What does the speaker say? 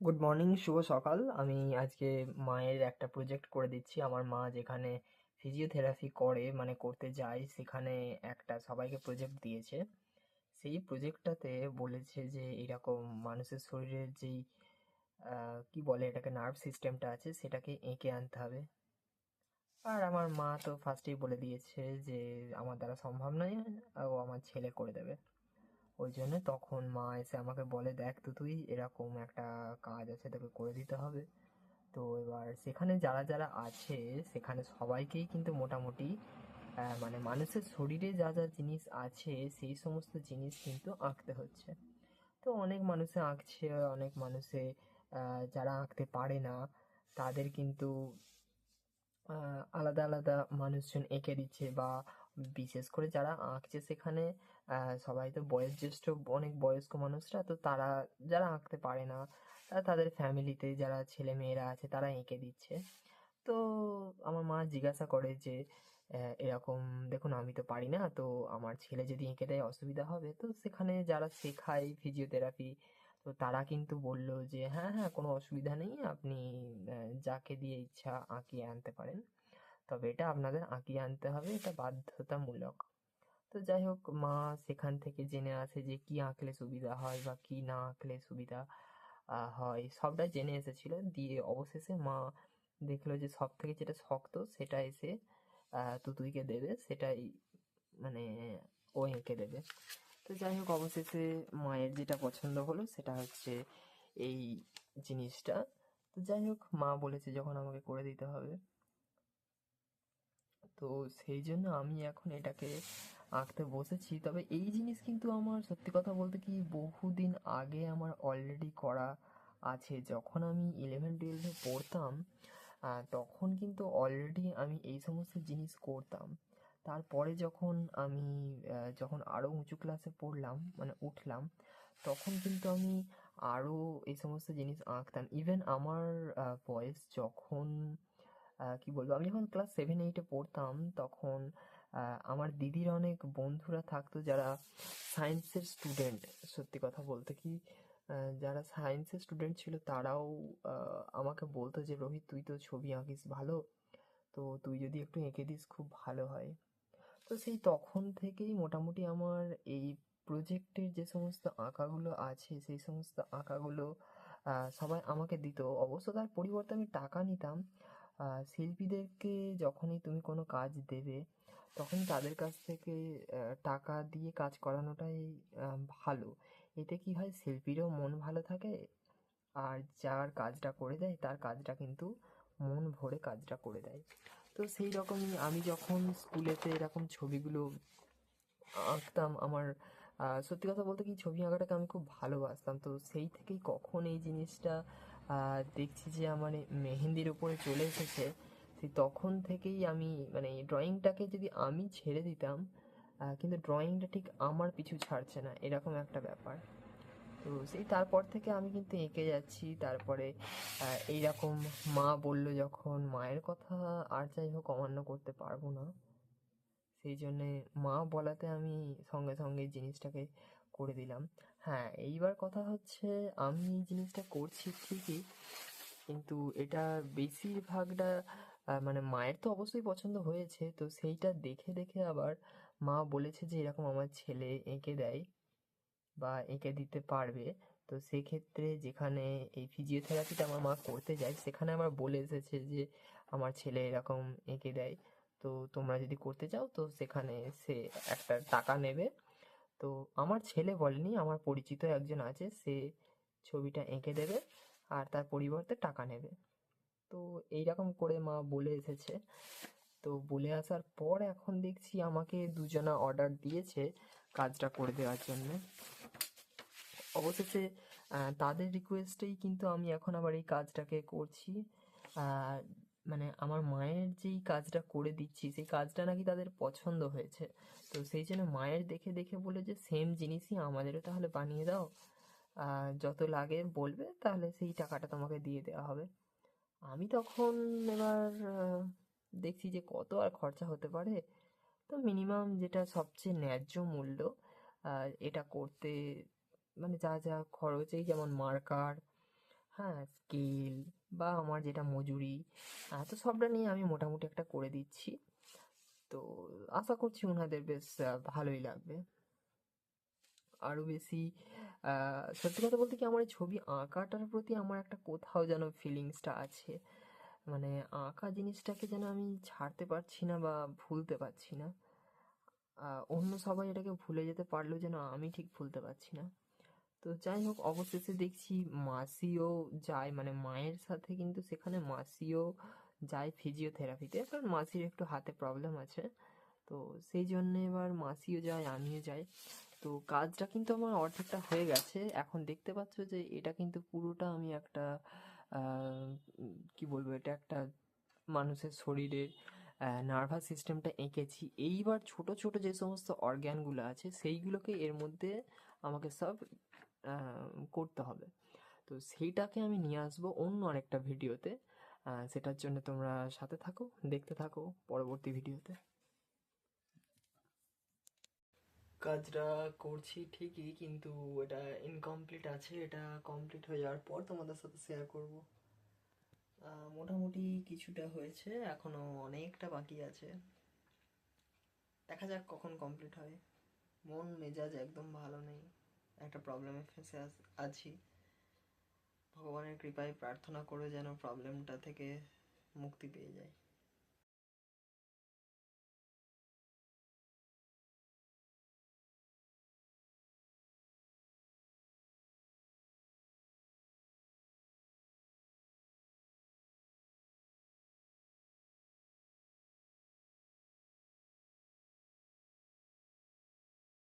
Good morning শুভ সকাল। আমি আজকে মায়ের একটা প্রজেক্ট করে দিচ্ছি। আমার মা যেখানে ফিজিওথেরাপি করে মানে করতে যায়, সেখানে একটা সবাইকে প্রজেক্ট দিয়েছে। সেই প্রজেক্টটাতে বলেছে যে, এরকম মানুষের শরীরের যেই কি বলে এটাকে নার্ভ সিস্টেমটা আছে, সেটাকে এঁকে আনতে হবে। আর আমার মা তো ফার্স্টেই বলে দিয়েছে যে, আমার দ্বারা সম্ভব নয়, ও আমার ছেলে করে দেবে। ওই জন্য তখন মা এসে আমাকে বলে, দেখ তো তুই এরকম একটা কাজ আছে, তোকে করে দিতে হবে। তো এবার সেখানে যারা যারা আছে, সেখানে সবাইকেই কিন্তু মোটামুটি মানে মানুষের শরীরে যা যা জিনিস আছে, সেই সমস্ত জিনিস কিন্তু আঁকতে হচ্ছে। তো অনেক মানুষে আঁকছে, অনেক মানুষে যারা আঁকতে পারে না, তাদের কিন্তু আলাদা আলাদা মানুষজন এঁকে দিচ্ছে বা বিশেষ করে যারা আঁকছে সেখানে সবাই তো বয়োজ্যেষ্ঠ অনেক বয়স্ক মানুষরা, তো তারা যারা আঁকতে পারে না তাদের ফ্যামিলিতে যারা ছেলে মেয়েরা আছে তারা এঁকে দিচ্ছে। তো আমার মা জিজ্ঞাসা করে যে এরকম দেখুন, আমি তো পারি না, তো আমার ছেলে যদি এঁকে দেয় অসুবিধা হবে। তো সেখানে যারা শেখায় ফিজিওথেরাপি তো তারা কিন্তু বলল যে হ্যাঁ হ্যাঁ কোনো অসুবিধা নেই, আপনি যাকে দিয়ে ইচ্ছা আঁকিয়ে আনতে পারেন। তবে এটা আপনাদের আঁকিয়ে আনতে হবে, এটা বাধ্যতামূলক। তো যাই হোক, মা সেখান থেকে জেনে আসে যে কি আঁকলে সুবিধা হয় বা কি না আঁকলে সুবিধা হয়, সবটাই জেনে এসেছিল। দিয়ে অবশেষে মা দেখল যে সব থেকে যেটা শক্ত সেটা এসে তুতুইকে দেবে, সেটাই মানে ও এঁকে দেবে। তো যাই হোক, অবশেষে মায়ের যেটা পছন্দ হলো সেটা হচ্ছে এই জিনিসটা। তো যাই হোক, মা বলেছে যখন আমাকে করে দিতে হবে। তো সেই জন্য আমি এখন এটাকে আঁকতে বসেছি। তবে এই জিনিস কিন্তু আমার সত্যি কথা বলতে কি বহুদিন আগে আমার অলরেডি করা আছে। যখন আমি ইলেভেন টুয়েলভে পড়তাম তখন কিন্তু অলরেডি আমি এই সমস্ত জিনিস করতাম। তারপরে যখন আমি যখন আরও উঁচু ক্লাসে পড়লাম মানে উঠলাম, তখন কিন্তু আমি আরও এই সমস্ত জিনিস আঁকতাম। ইভেন আমার বয়স যখন কি বলব? আমি যখন ক্লাস সেভেন এইটে পড়তাম, তখন আমার দিদির অনেক বন্ধুরা থাকতো যারা সায়েন্সের স্টুডেন্ট সত্যি কথা বলতে কি যারা সায়েন্সের স্টুডেন্ট ছিল তারাও আমাকে বলতো যে, রোহিত, তুই তো ছবি আঁকিস ভালো, তো তুই যদি একটু এঁকে দিস, খুব ভালো হয়। তো সেই তখন থেকেই মোটামুটি আমার এই প্রজেক্টের যে সমস্ত আঁকাগুলো আছে, সেই সমস্ত আঁকাগুলো সবাই আমাকে দিত। অবশ্য তার পরিবর্তে আমি টাকা নিতাম শিল্পীদেরকে যখনই তুমি কোনো কাজ দেবে তখন তাদের কাছ থেকে টাকা দিয়ে কাজ করানোটাই ভালো। এতে কি হয়? শিল্পীরও মন ভালো থাকে, আর যার কাজটা করে দেয়, তার কাজটা কিন্তু মন ভরে কাজটা করে দেয়। তো সেই রকমই আমি যখন স্কুলেতে এরকম ছবিগুলো আঁকতাম, আমার সত্যি কথা বলতে কি, ছবি আঁকাটাকে আমি খুব ভালোবাসতাম। তো সেই থেকেই কখন এই জিনিসটা দেখছি যে আমার মেহেন্দির উপরে চলে এসেছে সেই তখন থেকেই আমি মানে ড্রয়িংটাকে যদি আমি ছেড়ে দিতাম কিন্তু ড্রয়িংটা ঠিক আমার পিছু ছাড়ছে না, এরকম একটা ব্যাপার। তো সেই তারপর থেকে আমি কিন্তু এঁকে যাচ্ছি, তারপরে এইরকম মা বলল যখন, মায়ের কথা আর যাই হোক অমান্য করতে পারব না। সেই জন্যে মা বলাতে আমি সঙ্গে সঙ্গে জিনিসটাকে করে দিলাম। হ্যাঁ এইবার কথা হচ্ছে আমি এই জিনিসটা করছি ঠিকই, কিন্তু এটা বেশিরভাগটা মানে মায়ের তো অবশ্যই পছন্দ হয়েছে, তো সেইটা দেখে দেখে আবার মা বলেছে যে এরকম আমার ছেলে এঁকে দেয় বা এঁকে দিতে পারবে। তো সেক্ষেত্রে যেখানে এই ফিজিওথেরাপিটা আমার মা করতে যায়, সেখানে আমার বলে এসেছে যে আমার ছেলে এরকম এঁকে দেয়। তো তোমরা যদি করতে চাও, তো সেখানে সে একটা টাকা নেবে। তো আমার ছেলে বলেনি, আমার পরিচিত একজন আছে, সে ছবিটা এঁকে দেবে আর তার পরিবর্তে টাকা নেবে। তো এইরকম করে মা বলে এসেছে। তো বলে আসার পর এখন দেখছি আমাকে দুজনা অর্ডার দিয়েছে কাজটা করে দেওয়ার জন্য। অবশেষে তাদের রিকোয়েস্টেই কিন্তু আমি এখন আবার এই কাজটাকে করছি। মানে আমার মায়ের যেই কাজটা করে দিচ্ছি, সেই কাজটা নাকি তাদের পছন্দ হয়েছে। তো সেই জন্য মায়ের দেখে দেখে বলে যে সেম জিনিসই আমাদেরও তাহলে বানিয়ে দাও। যত লাগে বলবে, তাহলে সেই টাকাটা তোমাকে দিয়ে দেওয়া হবে। আমি তখন এবার দেখছি যে কত আর খরচা হতে পারে। তো মিনিমাম যেটা সবচেয়ে ন্যায্য মূল্য এটা করতে মানে যা যা খরচ এই যেমন মার্কার হ্যাঁ স্কেল বা আমার যেটা মজুরি তো সবটা নিয়ে আমি মোটামুটি একটা করে দিচ্ছি। তো আশা করছি ওনাদের বেশ ভালোই লাগবে। আরও বেশি সত্যি কথা বলতে কি আমার এই ছবি আঁকাটার প্রতি আমার একটা কোথাও যেন ফিলিংসটা আছে। মানে আঁকা জিনিসটাকে যেন আমি ছাড়তে পারছি না বা ভুলতে পারছি না। অন্য সবাই এটাকে ভুলে যেতে পারলেও যেন আমি ঠিক ভুলতে পারছি না। তো যাই হোক, অবশেষে দেখছি মাসিও যায় মানে মায়ের সাথে কিন্তু সেখানে মাসিও যায় ফিজিওথেরাপিতে কারণ মাসির একটু হাতে প্রবলেম আছে। তো সেই জন্যে এবার মাসিও যায়, আমিও যাই। তো কাজটা কিন্তু আমার অর্ধেকটা হয়ে গেছে। এখন দেখতে পাচ্ছ যে এটা কিন্তু পুরোটা আমি একটা কি বলব, এটা একটা মানুষের শরীরের নার্ভাস সিস্টেমটা এঁকেছি। এইবার ছোট ছোট যে সমস্ত অর্গ্যানগুলো আছে, সেইগুলোকে এর মধ্যে আমাকে সব করতে হবে। তো সেইটাকে আমি নিয়ে আসব অন্য আরেকটা ভিডিওতে। সেটার জন্য তোমরা সাথে থাকো, দেখতে থাকো পরবর্তী ভিডিওতে। কাজটা করছি ঠিকই, কিন্তু এটা ইনকমপ্লিট আছে। এটা কমপ্লিট হয়ে যাওয়ার পর তোমাদের সাথে শেয়ার করব। মোটামুটি কিছুটা হয়েছে, এখনও অনেকটা বাকি আছে। দেখা যাক কখন কমপ্লিট হয়। মন মেজাজ একদম ভালো নেই। একটা প্রবলেমে ফেসে আছ- ভগবানের কৃপায় প্রার্থনা করে যেন প্রবলেমটা থেকে মুক্তি পেয়ে যায়।